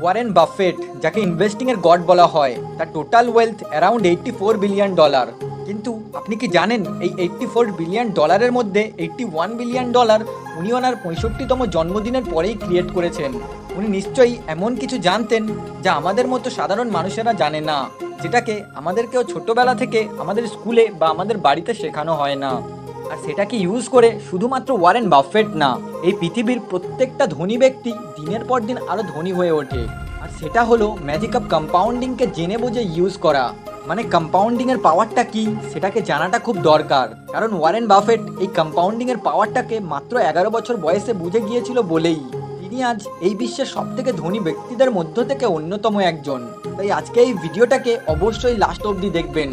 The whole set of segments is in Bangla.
ওয়ারেন বাফেট যাকে ইনভেস্টিং এর গড বলা হয়, তার total wealth around eighty four billion dollar কিন্তু আপনি কি জানেন, এই এইটটি ফোর বিলিয়ন ডলারের মধ্যে এইটটি ওয়ান বিলিয়ন ডলার উনি ওনার পঁয়ষট্টিতম জন্মদিনের পরেই ক্রিয়েট করেছেন। উনি নিশ্চয়ই এমন কিছু জানতেন যা আমাদের মতো সাধারণ মানুষেরা জানে না, যেটাকে আমাদেরকেও ছোটবেলা থেকে আমাদের স্কুলে বা আমাদের বাড়িতে শেখানো হয় না। আর সেটাকে ইউজ করে শুধুমাত্র ওয়ারেন বাফেট না, এই পৃথিবীর প্রত্যেকটা ধনী ব্যক্তি দিনের পর দিন আরও ধনী হয়ে ওঠে। আর সেটা হলো ম্যাজিক অফ কম্পাউন্ডিংকে জেনে বুঝে ইউজ করা। মানে কম্পাউন্ডিং এর পাওয়ারটা কি, সেটাকে জানাটা খুব দরকার। কারণ ওয়ারেন বাফেট এই কম্পাউন্ডিং এর পাওয়ারটাকে মাত্র এগারো বছর বয়সে বুঝে গিয়েছিল বলেই। তিনি আজ এই বিশ্বের সব থেকে ধনী ব্যক্তিদের মধ্য থেকে অন্যতম একজন। তাই আজকে এই ভিডিওটাকে অবশ্যই লাস্ট অবধি দেখবেন।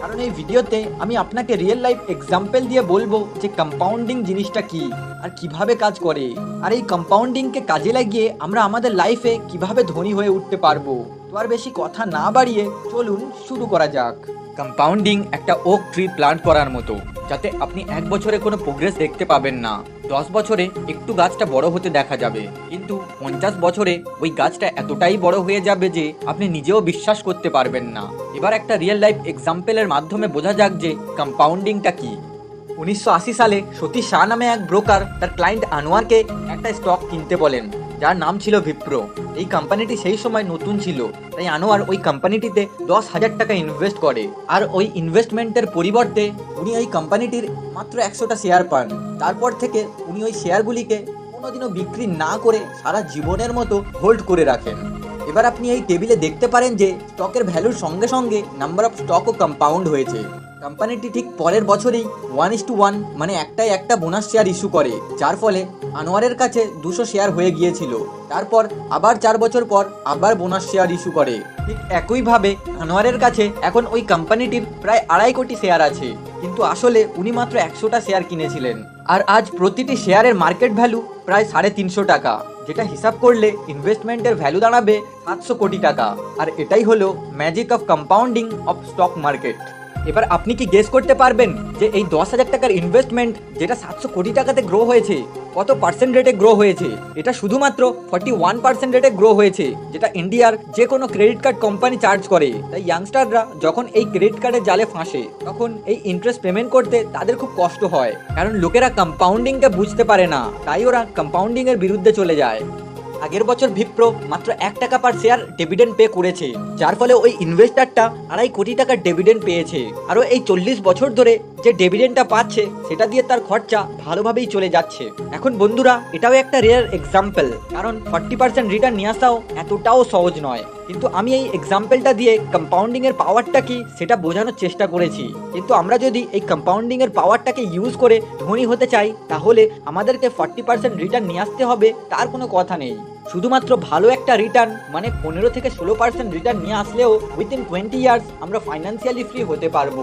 কারণ এই ভিডিওতে আমি আপনাকে রিয়েল লাইফ এক্সাম্পল দিয়ে বলব যে কম্পাউন্ডিং জিনিসটা কি আর কীভাবে কাজ করে। আর এই কম্পাউন্ডিংকে কাজে লাগিয়ে আমরা আমাদের লাইফে কীভাবে ধনী হয়ে উঠতে পারব। তো আর বেশি কথা না বাড়িয়ে চলুন শুরু করা যাক। কম্পাউন্ডিং একটা ওক ট্রি প্লান্ট করার মতো। যাতে আপনি এক বছরে কোনো প্রোগ্রেস দেখতে পাবেন না। দশ বছরে একটু গাছটা বড় হতে দেখা যাবে। কিন্তু পঞ্চাশ বছরে ওই গাছটা এতটাই বড় হয়ে যাবে যে আপনি নিজেও বিশ্বাস করতে পারবেন না। এবার একটা রিয়েল লাইফ এক্সাম্পলের মাধ্যমে বোঝা যাক যে কম্পাউন্ডিংটা কি। উনিশশো সালে সতীশ শাহ নামে এক ব্রোকার তার ক্লায়েন্ট আনোয়ারকে একটা স্টক কিনতে বলেন। যার নাম ছিল ভিপ্রো এই কোম্পানিটি সেই সময় নতুন ছিল, তাই আনোয়ার ওই কোম্পানিটিতে দশ হাজার টাকা ইনভেস্ট করে। আর ওই ইনভেস্টমেন্টের পরিবর্তে উনি ওই কোম্পানিটির মাত্র একশোটা শেয়ার পান। তারপর থেকে উনি ওই শেয়ারগুলিকে কোনোদিনও বিক্রি না করে সারা জীবনের মতো হোল্ড করে রাখেন। এবার আপনি এই টেবিলে দেখতে পারেন যে স্টকের ভ্যালুর সঙ্গে সঙ্গে নাম্বার অফ স্টকও কম্পাউন্ড হয়েছে। কোম্পানিটি ঠিক পরের বছরেই ওয়ান ইস টু ওয়ান মানে একটাই একটা বোনাস শেয়ার ইস্যু করে, যার ফলে আনোয়ারের কাছে দুশো শেয়ার হয়ে গিয়েছিল। তারপর আবার চার বছর পর আবার বোনাস শেয়ার ইস্যু করে। ঠিক একইভাবে আনোয়ারের কাছে এখন ওই কোম্পানিটির প্রায় আড়াই কোটি শেয়ার আছে। কিন্তু আসলে উনি মাত্র একশোটা শেয়ার কিনেছিলেন। আর আজ প্রতিটি শেয়ারের মার্কেট ভ্যালু প্রায় সাড়ে তিনশো টাকা, যেটা হিসাব করলে ইনভেস্টমেন্টের ভ্যালু দাঁড়াবে সাতশো কোটি টাকা। আর এটাই হলো magic of compounding of stock market এবার আপনি কি গেস করতে পারবেন যে এই দশ হাজার টাকার ইনভেস্টমেন্ট যেটা সাতশো কোটি টাকাতে গ্রো হয়েছে, কত পার্সেন্ট রেটে গ্রো হয়েছে? এটা শুধুমাত্র ফর্টি ওয়ান পার্সেন্ট রেটে গ্রো হয়েছে, যেটা ইন্ডিয়ার যে কোনো ক্রেডিট কার্ড কোম্পানি চার্জ করে। তাই ইয়াংস্টাররা যখন এই ক্রেডিট কার্ডের জালে ফাঁসে, তখন এই ইন্টারেস্ট পেমেন্ট করতে তাদের খুব কষ্ট হয়। কারণ লোকেরা কম্পাউন্ডিংকে বুঝতে পারে না, তাই ওরা কম্পাউন্ডিং এর বিরুদ্ধে চলে যায়। আগের বছর ভিপ্রো মাত্র এক টাকা পার শেয়ার ডেভিডেন্ড পে করেছে, যার ফলে ওই ইনভেস্টারটা আড়াই কোটি টাকার ডেভিডেন্ড পেয়েছে। আরও এই চল্লিশ বছর ধরে যে ডেভিডেন্ডটা পাচ্ছে, সেটা দিয়ে তার খরচা ভালোভাবেই চলে যাচ্ছে। এখন বন্ধুরা, এটাও একটা রেয়ার এক্সাম্পল কারণ ফর্টি পার্সেন্ট রিটার্ন নিয়ে আসাও এতটাও সহজ নয়। কিন্তু আমি এই এক্সাম্পলটা দিয়ে কম্পাউন্ডিং এর পাওয়ারটা কি সেটা বোঝানোর চেষ্টা করেছি। কিন্তু আমরা যদি এই কম্পাউন্ডিং এর পাওয়ারটাকে ইউজ করে ধনী হতে চাই, তাহলে আমাদেরকে ফর্টি পার্সেন্ট রিটার্ন নিয়ে আসতে হবে, তার কোনো কথা নেই। শুধুমাত্র ভালো একটা রিটার্ন মানে পনেরো থেকে ষোলো পার্সেন্ট রিটার্ন নিয়ে আসলেও উইদিন টোয়েন্টি ইয়ার্স আমরা ফাইন্যান্সিয়ালি ফ্রি হতে পারব।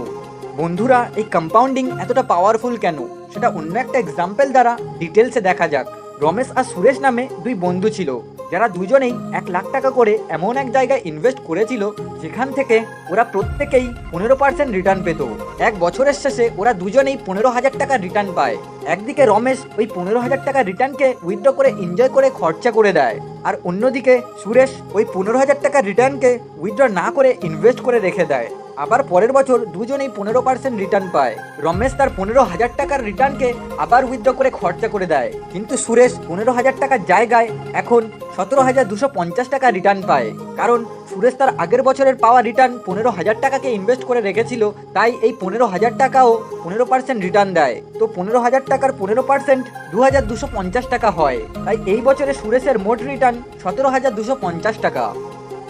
বন্ধুরা, এই কম্পাউন্ডিং এতটা পাওয়ারফুল কেন? সেটা অন্য একটা এক্সাম্পল দ্বারা ডিটেলসে দেখা যাক। রমেশ আর সুরেশ নামে দুই বন্ধু ছিল। যারা দুজনেই এক লাখ টাকা করে এমন এক জায়গায় ইনভেস্ট করেছিল, যেখান থেকে ওরা প্রত্যেকেই পনেরো পার্সেন্ট রিটার্ন পেত। এক বছরের শেষে ওরা দুজনেই পনেরো হাজার টাকা রিটার্ন পায়। একদিকে রমেশ ওই পনেরো হাজার টাকা রিটার্নকে উইথড্র করে এনজয় করে খরচা করে দেয়, আর অন্যদিকে সুরেশ ওই পনেরো হাজার টাকা রিটার্নকে উইথড্র না করে ইনভেস্ট করে রেখে দেয়। আবার পরের বছর দুজনেই পনেরো পার্সেন্ট রিটার্ন পায়। রমেশ তার পনেরো হাজার টাকার রিটার্নকে আবার উইথড্র করে খরচা করে দেয়। কিন্তু সুরেশ পনেরো হাজার টাকার জায়গায় এখন সতেরো হাজার দুশো পঞ্চাশ টাকা রিটার্ন পায়। কারণ সুরেশ তার আগের বছরের পাওয়া রিটার্ন পনেরো হাজার টাকাকে ইনভেস্ট করে রেখেছিল, তাই এই পনেরো হাজার টাকাও পনেরো পার্সেন্ট রিটার্ন দেয়। তো পনেরো হাজার টাকার পনেরো পার্সেন্ট দু হাজার দুশো পঞ্চাশ টাকা হয়। তাই এই বছরে সুরেশের মোট রিটার্ন সতেরো হাজার দুশো পঞ্চাশ টাকা।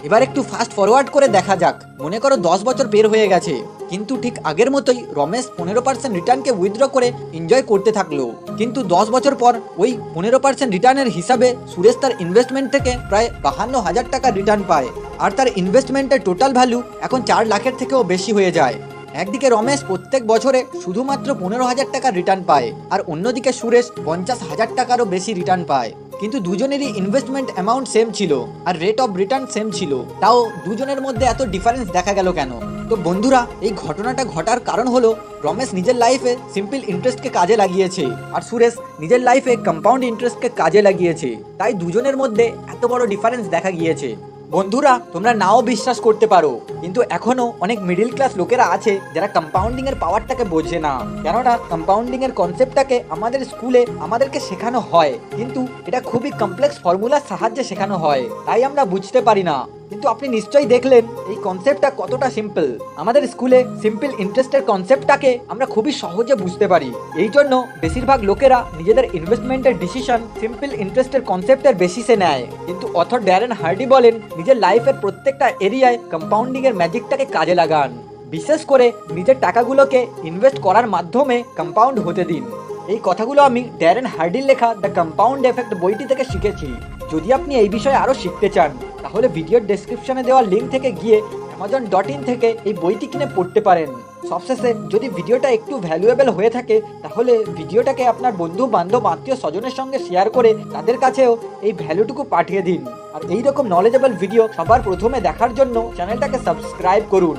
এবার একটু ফাস্ট ফরওয়ার্ড করে দেখা যাক। মনে করো দশ বছর বের হয়ে গেছে। কিন্তু ঠিক আগের মতোই রমেশ পনেরো পার্সেন্ট রিটার্নকে উইথড্র করে এনজয় করতে থাকল। কিন্তু দশ বছর পর ওই পনেরো পার্সেন্ট রিটার্নের হিসাবে সুরেশ তার ইনভেস্টমেন্ট থেকে প্রায় বাহান্ন হাজার টাকা রিটার্ন পায়। আর তার ইনভেস্টমেন্টের টোটাল ভ্যালু এখন চার লাখের থেকেও বেশি হয়ে যায়। একদিকে রমেশ প্রত্যেক বছরে শুধুমাত্র পনেরো হাজার টাকার রিটার্ন পায়। আর অন্যদিকে সুরেশ পঞ্চাশ হাজার টাকারও বেশি রিটার্ন পায়। কিন্তু দুজনেরই ইনভেস্টমেন্ট অ্যামাউন্ট সেম ছিল আর রেট অফ রিটার্ন সেম ছিল। তাও দুজনের মধ্যে এত ডিফারেন্স দেখা গেল কেন? তো বন্ধুরা, এই ঘটনাটা ঘটার কারণ হলো, রমেশ নিজের লাইফে সিম্পল ইন্টারেস্টকে কাজে লাগিয়েছে আর সুরেশ নিজের লাইফে কম্পাউন্ড ইন্টারেস্টকে কাজে লাগিয়েছে। তাই দুজনের মধ্যে এত বড় ডিফারেন্স দেখা গিয়েছে। বন্ধুরা, তোমরা নাও বিশ্বাস করতে পারো, কিন্তু এখনও অনেক মিডিল ক্লাস লোকেরা আছে যারা কম্পাউন্ডিং এর পাওয়ারটাকে বোঝে না। কেননা কম্পাউন্ডিং এর কনসেপ্টটাকে আমাদের স্কুলে আমাদেরকে শেখানো হয়, কিন্তু এটা খুবই কমপ্লেক্স ফর্মুলার সাহায্যে শেখানো হয়, তাই আমরা বুঝতে পারি না। কিন্তু আপনি নিশ্চয়ই দেখলেন, এই কনসেপ্টটা কতটা সিম্পল আমাদের স্কুলে সিম্পল ইন্টারেস্টের কনসেপ্টটাকে আমরা খুবই সহজে বুঝতে পারি। এই জন্য বেশিরভাগ লোকেরা নিজেদের ইনভেস্টমেন্টের ডিসিশন সিম্পল ইন্টারেস্টের কনসেপ্টের বেসিসে নেয়। কিন্তু অথর ড্যারেন হার্ডি বলেন, নিজের লাইফের প্রত্যেকটা এরিয়ায় কম্পাউন্ডিং এর ম্যাজিকটাকে কাজে লাগান। বিশেষ করে নিজের টাকাগুলোকে ইনভেস্ট করার মাধ্যমে কম্পাউন্ড হতে দিন। এই কথাগুলো আমি ড্যারেন হার্ডির লেখা দ্য কম্পাউন্ড এফেক্ট বইটি থেকে শিখেছি। যদি আপনি এই বিষয়ে আরও শিখতে চান তাহলে ভিডিওর ডেসক্রিপশনে দেওয়া লিঙ্ক থেকে গিয়ে অ্যামাজন ডট ইন থেকে এই বইটি কিনে পড়তে পারেন। সবশেষে যদি ভিডিওটা একটু ভ্যালুয়েবল হয়ে থাকে, তাহলে ভিডিওটাকে আপনার বন্ধু বান্ধব আত্মীয় স্বজনের সঙ্গে শেয়ার করে তাদের কাছেও এই ভ্যালুটুকু পাঠিয়ে দিন। আর এইরকম নলেজেবল ভিডিও সবার প্রথমে দেখার জন্য চ্যানেলটাকে সাবস্ক্রাইব করুন।